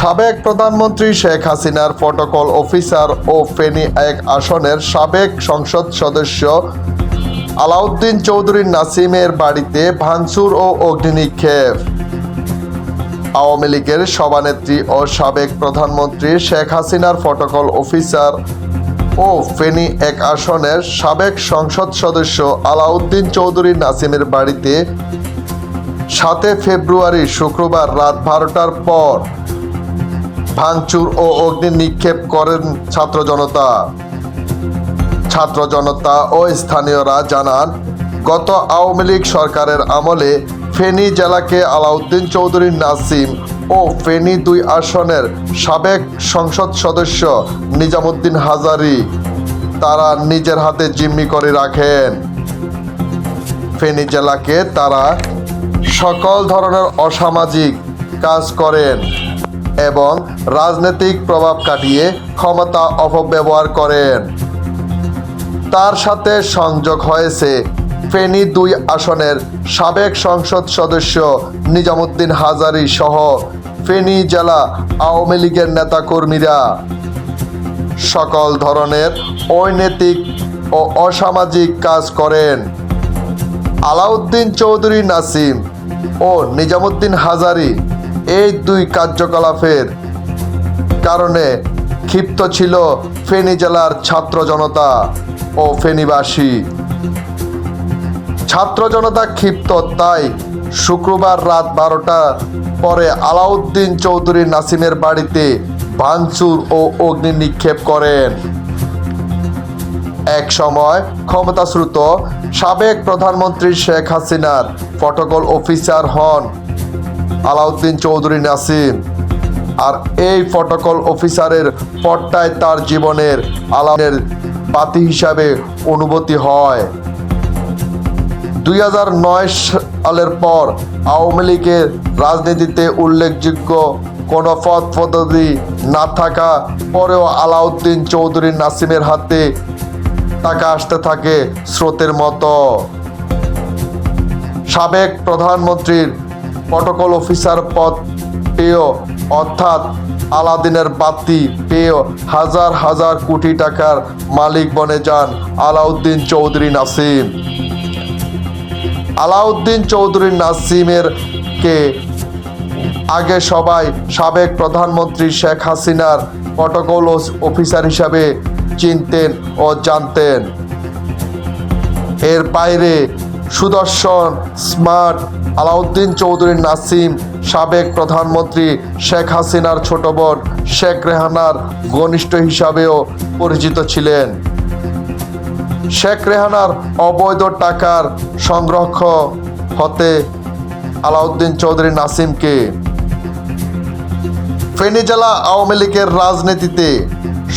সাবেক প্রধানমন্ত্রী শেখ হাসিনার প্রটোকল অফিসার ও ফেনী এক আসনের সাবেক সংসদ সদস্য আলাউদ্দিন চৌধুরী নাসিমের বাড়িতে ভাঙচুর ও অগ্নিনিক্ষেপ। আওয়ামী লীগের সভানেত্রী ও সাবেক প্রধানমন্ত্রী শেখ হাসিনার প্রটোকল অফিসার ও ফেনী এক আসনের সাবেক সংসদ সদস্য আলাউদ্দিন চৌধুরী নাসিমের বাড়িতে সাতে ফেব্রুয়ারি শুক্রবার রাত বারোটার পর ভাঙচুর ও অগ্নি নিক্ষেপ করেন ছাত্র জনতা। ছাত্র জনতা ও স্থানীয়রা জানান, গত আওয়ামী লীগ সরকারের আমলে ফেনী জেলাকে আলাউদ্দিন চৌধুরী নাসিম ও ফেনী দুই আসনের সাবেক সংসদ সদস্য নিজামুদ্দিন হাজারি, তারা নিজের হাতে জিম্মি করে রাখেন। ফেনী জেলাকে তারা সকল ধরনের অসামাজিক কাজ করেন এবং রাজনৈতিক প্রভাব কাটিয়ে ক্ষমতা অপব্যবহার করেন। তার সাথে সংযোগ হয়েছে ফেনী দুই আসনের সাবেক সংসদ সদস্য নিজামুদ্দিন হাজারি সহ ফেনী জেলা আওয়ামী লীগের নেতাকর্মীরা। সকল ধরনের অনৈতিক ও অসামাজিক কাজ করেন। আলাউদ্দিন চৌধুরী নাসিম ও নিজামুদ্দিন হাজারি এই দুই কার্যকলাপের কারণে ক্ষিপ্ত ছিল ফেনী জেলার ছাত্র জনতা ও ফেনীবাসী। ছাত্র জনতা ক্ষিপ্ত, তাই শুক্রবার রাত বারোটা পরে আলাউদ্দিন চৌধুরী নাসিমের বাড়িতে ভাঙচুর ও অগ্নি নিক্ষেপ করেন। এক সময় ক্ষমতাশ্রুত সাবেক প্রধানমন্ত্রী শেখ হাসিনার প্রটোকল অফিসার হন আলাউদ্দিন চৌধুরী নাসিম। আর এই প্রটোকল অফিসারের পট্টায় তার জীবনের আলামের বাতি হিসাবে অনুভূতি হয়। দুই হাজার নয় সালের পর আওয়ামী লীগের রাজনীতিতে উল্লেখযোগ্য কোনো পদ পদ্ধতি না থাকা পরেও আলাউদ্দিন চৌধুরী নাসিমের হাতে টাকা আসতে থাকে স্রোতের মতো। সাবেক প্রধানমন্ত্রীর প্রটোকল অফিসার পদ পেয়েও অর্থাৎ আলাদিনের বাতি পেয়ে হাজার হাজার কোটি টাকার মালিক বনে যান আলাউদ্দিন চৌধুরী নাসিম। আলাউদ্দিন চৌধুরী নাসিমের কে আগে সবাই সাবেক প্রধানমন্ত্রী শেখ হাসিনার প্রটোকল অফিসার হিসাবে চিনতেন ও জানতেন। এর বাইরে সুদর্শন স্মার্ট আলাউদ্দিন চৌধুরী নাসিম সাবেক প্রধানমন্ত্রী শেখ হাসিনার ছোট বোন শেখ রেহানার ঘনিষ্ঠ হিসাবেও পরিচিত ছিলেন। শেখ রেহানার অবৈধ টাকার সংরক্ষ হতে আলাউদ্দিন চৌধুরী নাসিমকে। ফেনী জেলা আওয়ামী লীগের রাজনীতিতে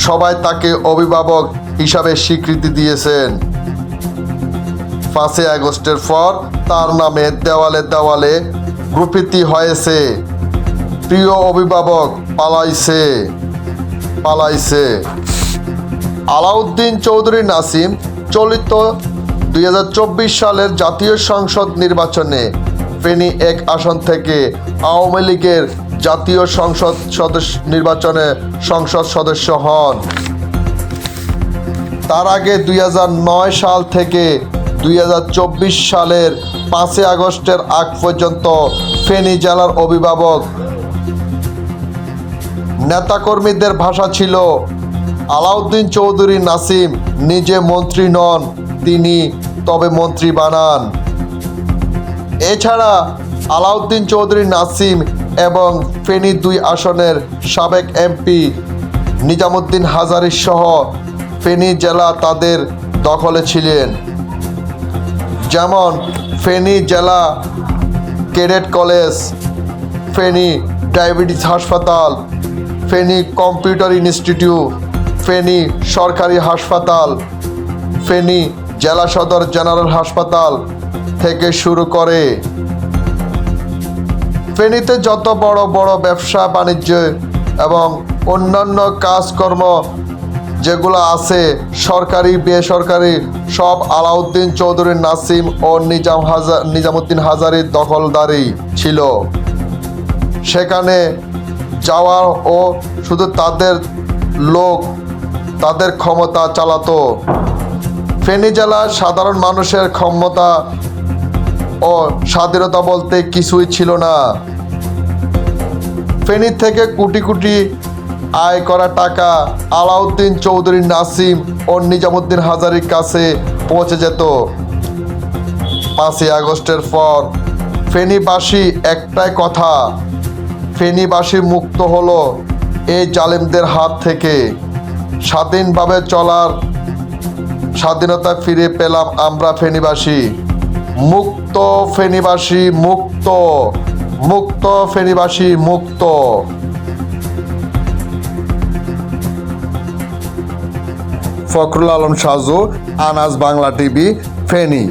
সবাই তাকে অভিভাবক হিসাবে স্বীকৃতি দিয়েছেন। পাঁচই আগস্টের পর তার নামে দেওয়ালে দেওয়ালে গ্রুপিতি হয়েছে। প্রিয় অভিভাবক পালাইছে। পালাইছে। আলাউদ্দিন চৌধুরী নাসিম চলিত দুই হাজার চব্বিশ সালের জাতীয় সংসদ নির্বাচনে ফেনী এক আসন থেকে আওয়ামী লীগের জাতীয় সংসদ সদস্য নির্বাচনে সংসদ সদস্য হন। তার আগে দুই হাজার নয় সাল থেকে দুই হাজার চব্বিশ সালের পাঁচই আগস্টের আগ পর্যন্ত ফেনী জেলার অভিভাবক নেতাকর্মীদের ভাষা ছিল, আলাউদ্দিন চৌধুরী নাসিম নিজে মন্ত্রী নন, তিনি তবে মন্ত্রী বানান। এছাড়া আলাউদ্দিন চৌধুরী নাসিম এবং ফেনী দুই আসনের সাবেক এমপি নিজামুদ্দিন হাজারি সহ ফেনী জেলা তাদের দখলে ছিলেন। যেমন ফেনী জেলা ক্যাডেট কলেজ, ফেনী ডায়াবেটিস হাসপাতাল, ফেনী কম্পিউটার ইনস্টিটিউট, ফেনী সরকারি হাসপাতাল, ফেনী জেলা সদর জেনারেল হাসপাতাল থেকে শুরু করে। ফেনীতে যত বড় বড় ব্যবসা, বাণিজ্য এবং অন্যান্য কাজকর্ম যেগুলো আছে সরকারি, বেসরকারি, সব আলাউদ্দিন চৌধুরী নাসিম ও নিজাম হাজার নিজামুদ্দিন হাজারির দখলদারি ছিল। সেখানে যাওয়া ও শুধু তাদের লোক, তাদের ক্ষমতা চালাতো। ফেনী জেলার সাধারণ মানুষের ক্ষমতা ও স্বাধীনতা বলতে কিছুই ছিল না। ফেনী থেকে কোটি কোটি আয় করা টাকা আলাউদ্দিন চৌধুরী নাসিম ও নিজামুদ্দিন হাজারির কাছে পৌঁছে যেত। পাঁচই আগস্টের পর ফেনীবাসী একটাই কথা, ফেনীবাসী মুক্ত হলো এই জালিমদের হাত থেকে। স্বাধীনভাবে চলার স্বাধীনতা ফিরে পেলাম আমরা ফেনীবাসী। মুক্ত ফেনীবাসী মুক্ত মুক্ত ফেনীবাসী মুক্ত। ফখরুল আলম সাজু আনাজ বাংলা টিভি ফেনী।